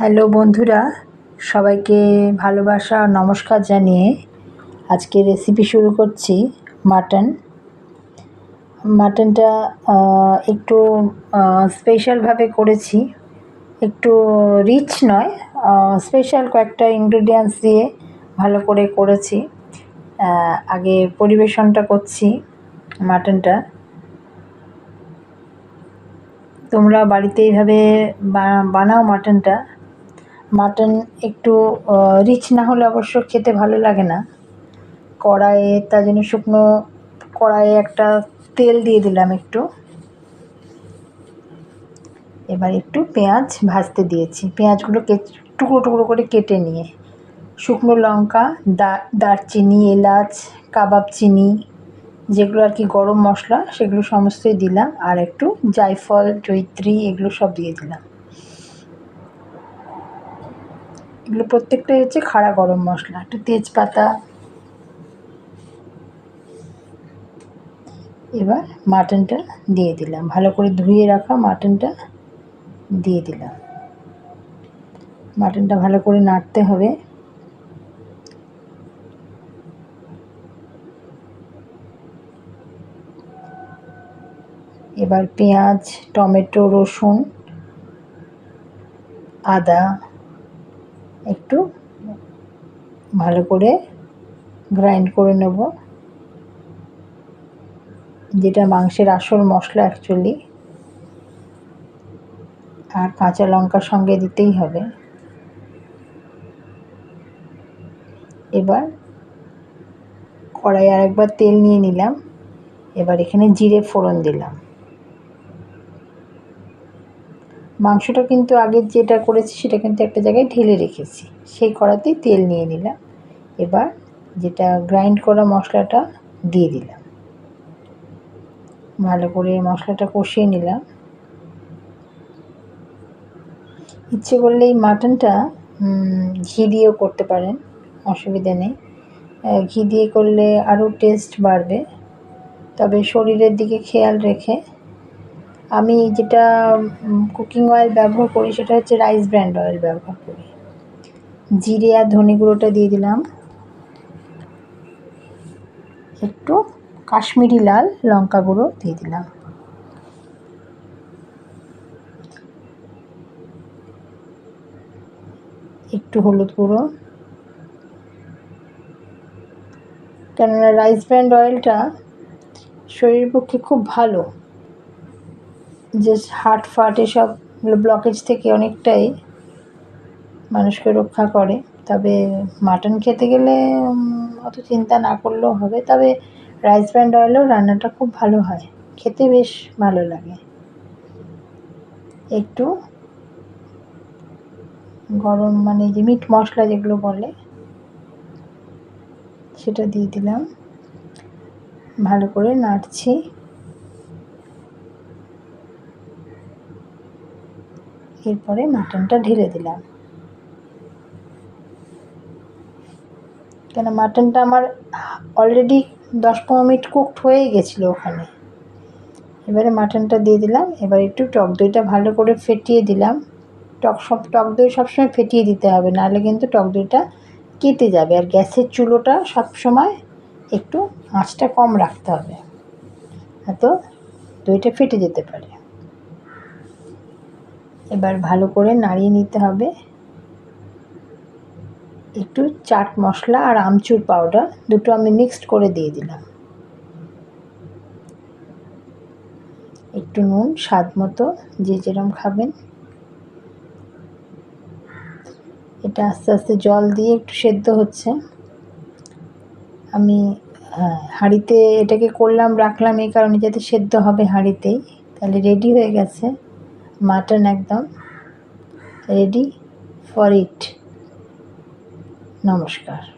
Hello বন্ধুরা, সবাইকে ভালোবাসা নমস্কার জানিয়ে আজকে রেসিপি শুরু করছি মাটন মাটনটা একটু স্পেশালভাবে করেছি। একটু রিচ নয় স্পেশাল কয়েকটা ইনগ্রিডিয়েন্টস দিয়ে ভালো করে করেছি। আগে পরিবেশনটা করছি মাটনটা তোমরা বাড়িতে এইভাবে বানাও মাটনটা মাটন একটু রিচ না হলে অবশ্য খেতে ভালো লাগে না। কড়াইয়ে তার জন্য শুকনো কড়াইয়ে একটা তেল দিয়ে দিলাম একটু। এবার একটু পেঁয়াজ ভাজতে দিয়েছি। পেঁয়াজগুলো টুকরো টুকরো করে কেটে নিয়ে, শুকনো লঙ্কা, দা, দারচিনি, এলাচ, কাবাব চিনি, যেগুলো আর কি গরম মশলা, সেগুলো সমস্তই দিলাম। আর একটু জায়ফল জৈত্রী এগুলো সব দিয়ে দিলাম। এগুলো প্রত্যেকটাই হচ্ছে খাড়া গরম মশলা, একটু তেজপাতা। এবার মাটনটা দিয়ে দিলাম। ভালো করে ধুয়ে রাখা মাটনটা দিয়ে দিলাম। মাটনটা ভালো করে নাড়তে হবে। এবার পেঁয়াজ, টমেটো, রসুন, আদা একটু ভালো করে গ্রাইন্ড করে নেব। যেটা মাংসের আসল মশলা অ্যাকচুয়ালি আর কাঁচা লঙ্কার সঙ্গে দিতেই হবে। এবার কড়াই আর একবার তেল নিয়ে নিলাম। এবার এখানে জিরে ফোড়ন দিলাম। মাংসটা কিন্তু আগে যেটা করেছি সেটা কিন্তু একটা জায়গায় ঢেলে রেখেছি। সেই কড়াতেই তেল নিয়ে নিলাম। এবার যেটা গ্রাইন্ড করা মশলাটা দিয়ে দিলাম। ভালো করে মশলাটা কষিয়ে নিলাম। ইচ্ছে করলে এই মাটনটা ঘি দিয়েও করতে পারেন, অসুবিধা নেই। ঘি দিয়ে করলে আরও টেস্ট বাড়বে। তবে শরীরের দিকে খেয়াল রেখে আমি যেটা কুকিং অয়েল ব্যবহার করি সেটা হচ্ছে রাইস ব্র্যান্ড অয়েল ব্যবহার করি। জিরে আর ধনে গুঁড়োটা দিয়ে দিলাম। একটু কাশ্মীরি লাল লঙ্কা গুঁড়ো দিয়ে দিলাম। একটু হলুদ গুঁড়ো। কেননা রাইস ব্র্যান্ড অয়েলটা শরীরের পক্ষে খুব ভালো। যে হার্ট ফাট এসব ব্লকেজ থেকে অনেকটাই মানুষকে রক্ষা করে। তবে মাটন খেতে গেলে অত চিন্তা না করলেও হবে। তবে রাইস ব্র্যান্ড অয়েলেও রান্নাটা খুব ভালো হয়। খেতে বেশ ভালো লাগে। একটু গরম মানে যে মিট মশলা যেগুলো বলে, সেটা দিয়ে দিলাম। ভালো করে নাড়ছি। এরপরে মাটনটা ঢেলে দিলাম। কেন মাটনটা আমার অলরেডি দশ পনেরো মিনিট কুকড হয়ে গেছিল ওখানে। এবারে মাটনটা দিয়ে দিলাম, এবার একটু টক দইটা ভালো করে ফেটিয়ে দিলাম। টক সব, টক দই সবসময় ফেটিয়ে দিতে হবে, নাহলে কিন্তু টক দইটা কেটে যাবে। আর গ্যাসের চুলোটা সবসময় একটু আঁচটা কম রাখতে হবে এত দইটা ফেটে যেতে পারে। এবার ভালো করে নাড়িয়ে নিতে হবে। একটু চাট মশলা আর আমচুর পাউডার দুটো আমি মিক্সড করে দিয়ে দিলাম। একটু নুন, স্বাদ মতো, যে যেরম খাবেন। এটা আস্তে আস্তে জল দিয়ে একটু সেদ্ধ হচ্ছে। আমি হ্যাঁ হাঁড়িতে এটাকে করলাম, রাখলাম এই কারণে যাতে সেদ্ধ হবে হাঁড়িতেই। তাহলে রেডি হয়ে গেছে। মাটন একদম রেডি ফর ইট নমস্কার।